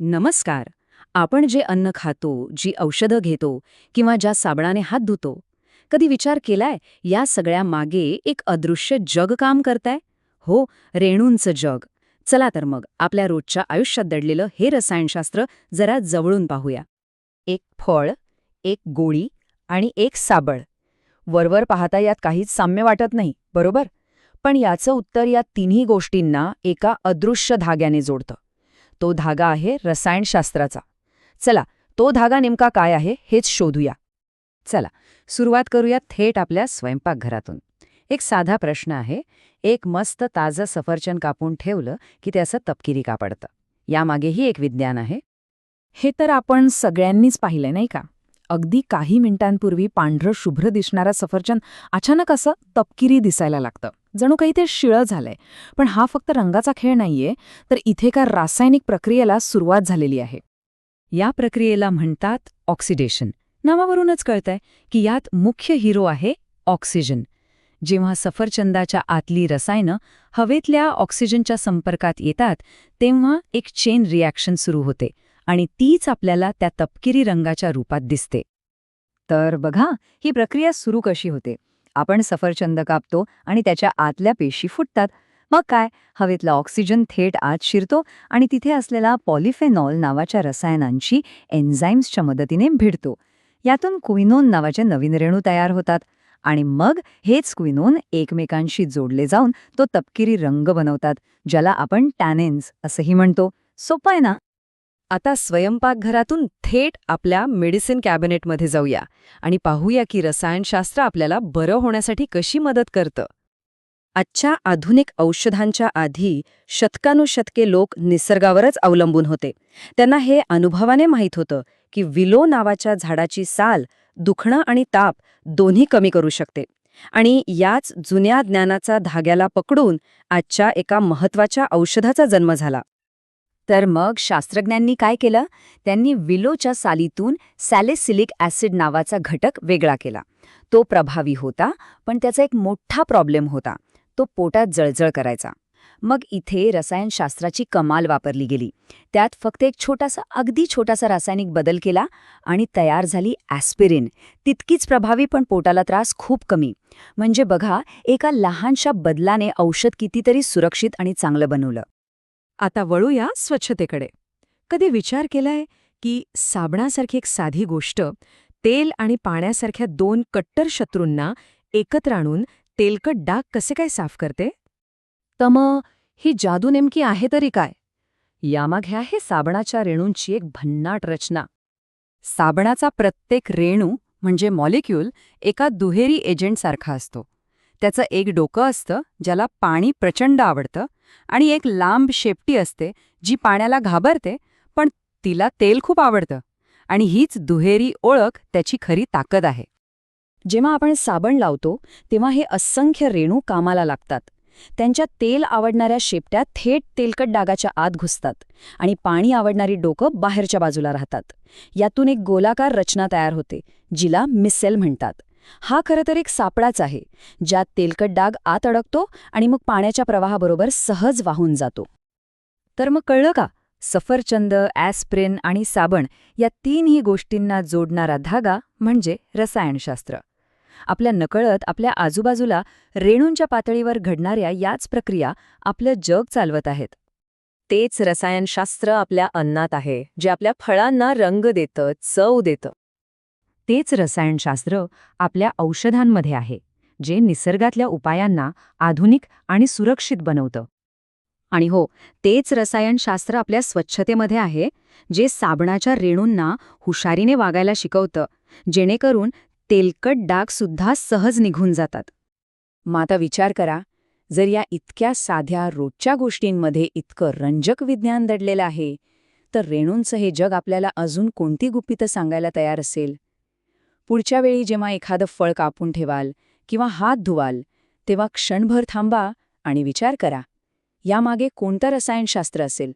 नमस्कार. आपण जे अन्न खातो जी औषधं घेतो किंवा ज्या साबणाने हात धुतो कधी विचार केलाय या सगळ्या मागे एक अदृश्य जग काम करताय? हो रेणूंचं जग. चला तर मग आपल्या रोजच्या आयुष्यात दडलेलं हे रसायनशास्त्र जरा जवळून पाहूया. एक फळ एक गोळी आणि एक साबळ वरवर पाहता यात काहीच साम्य वाटत नाही बरोबर? पण याचं उत्तर या तिन्ही गोष्टींना एका अदृश्य धाग्याने जोडतं. तो धागा आहे रसायनशास्त्राचा. चला तो धागा नेमका काय आहे हेच शोधूया. चला सुरुवात करूया थेट आपल्या स्वयंपाकघरातून. एक साधा प्रश्न आहे एक मस्त ताजं सफरचंद कापून ठेवलं की ते असं तपकिरी कापडतं यामागेही एक विज्ञान आहे. हे तर आपण सगळ्यांनीच पाहिलंय नाही का? अगदी काही मिनिटांपूर्वी पांढरं शुभ्र दिसणारा सफरचंद अचानक असं तपकिरी दिसायला लागतं. जणू काही ते शिळं झालंय. पण हा फक्त रंगाचा खेळ नाहीये तर इथे का रासायनिक प्रक्रियेला सुरुवात झालेली आहे. या प्रक्रियेला म्हणतात ऑक्सिडेशन. नावावरूनच कळतंय की यात मुख्य हिरो आहे ऑक्सिजन. जेव्हा सफरचंदाच्या आतली रसायनं हवेतल्या ऑक्सिजनच्या संपर्कात येतात तेव्हा एक चेन रिॲक्शन सुरू होते आणि तीच आपल्याला त्या तपकिरी रंगाच्या रूपात दिसते. तर बघा ही प्रक्रिया सुरू कशी होते. आपण सफरचंद कापतो आणि त्याच्या आतल्या पेशी फुटतात. मग काय? हवेतला ऑक्सिजन थेट आत शिरतो आणि तिथे असलेला पॉलिफेनॉल नावाच्या रसायनांची एन्झाईम्सच्या मदतीने भिडतो. यातून क्विनोन नावाचे नवीन रेणू तयार होतात. आणि मग हेच क्विनोन एकमेकांशी जोडले जाऊन तो तपकिरी रंग बनवतात ज्याला आपण टॅनेन्स असंही म्हणतो. सोपं आहे ना? आता स्वयंपाकघरातून थेट आपल्या मेडिसिन कॅबिनेटमध्ये जाऊया आणि पाहूया की रसायनशास्त्र आपल्याला बरं होण्यासाठी कशी मदत करतं. आजच्या आधुनिक औषधांच्या आधी शतकानुशतके लोक निसर्गावरच अवलंबून होते. त्यांना हे अनुभवाने माहीत होतं की विलो नावाच्या झाडाची साल दुखणं आणि ताप दोन्ही कमी करू शकते. आणि याच जुन्या ज्ञानाचा धाग्याला पकडून आजच्या एका महत्त्वाच्या औषधाचा जन्म झाला. तर मग शास्त्रज्ञांनी काय केलं? त्यांनी विलोच्या सालीतून सॅलेसिलिक ॲसिड नावाचा घटक वेगळा केला. तो प्रभावी होता पण त्याचा एक मोठा प्रॉब्लेम होता. तो पोटात जळजळ करायचा. मग इथे रसायनशास्त्राची कमाल वापरली गेली. त्यात फक्त एक छोटासा अगदी छोटासा रासायनिक बदल केला आणि तयार झाली ॲस्पिरिन. तितकीच प्रभावी पण पोटाला त्रास खूप कमी. म्हणजे बघा एका लहानशा बदलाने औषध कितीतरी सुरक्षित आणि चांगलं बनवलं. आता वळूया स्वच्छतेकडे. कधी विचार केलाय की साबणासारखी एक साधी गोष्ट तेल आणि पाण्यासारख्या दोन कट्टर शत्रूंना एकत्र आणून तेलकट डाग कसे काय साफ करते? तम ही जादू नेमकी आहे तरी काय? यामागे आहे साबणाच्या रेणूंची एक भन्नाट रचना. साबणाचा प्रत्येक रेणू म्हणजे मॉलिक्यूल एका दुहेरी एजंटसारखा असतो. त्याचं एक डोकं असतं ज्याला पाणी प्रचंड आवडतं आणि एक लांब शेपटी असते जी पाण्याला घाबरते पण तिला तेल खूप आवडतं. आणि हीच दुहेरी ओळख त्याची खरी ताकद आहे. जेव्हा आपण साबण लावतो तेव्हा हे असंख्य रेणू कामाला लागतात. त्यांच्या तेल आवडणाऱ्या शेपट्या थेट तेलकट डागाच्या आत घुसतात आणि पाणी आवडणारी डोकं बाहेरच्या बाजूला राहतात. यातून एक गोलाकार रचना तयार होते जिला मिसेल म्हणतात. हा खरं तर एक सापळाच आहे. ज्यात तेलकट डाग आत अडकतो आणि मग पाण्याच्या प्रवाहाबरोबर सहज वाहून जातो. तर मग कळलं का? सफरचंद ॲस्प्रिन आणि साबण या तीनही गोष्टींना जोडणारा धागा म्हणजे रसायनशास्त्र. आपल्या नकळत आपल्या आजूबाजूला रेणूंच्या पातळीवर घडणाऱ्या याच प्रक्रिया आपलं जग चालवत आहेत. तेच रसायनशास्त्र आपल्या अन्नात आहे जे आपल्या फळांना रंग देतं चव देतं. तेच रसायनशास्त्र आपल्या औषधांमध्ये आहे जे निसर्गातल्या उपायांना आधुनिक आणि सुरक्षित बनवतं. आणि हो तेच रसायनशास्त्र आपल्या स्वच्छतेमध्ये आहे जे साबणाच्या रेणूंना हुशारीने वागायला शिकवतं जेणेकरून तेलकट डागसुद्धा सहज निघून जातात. मग आता विचार करा जर या इतक्या साध्या रोजच्या गोष्टींमध्ये इतकं रंजक विज्ञान दडलेलं आहे तर रेणूंचं हे जग आपल्याला अजून कोणती गुपितं सांगायला तयार असेल? पुढच्या वेळी जेव्हा एखादं फळ कापून ठेवाल किंवा हात धुवाल तेव्हा क्षणभर थांबा आणि विचार करा. यामागे कोणतं रसायनशास्त्र असेल?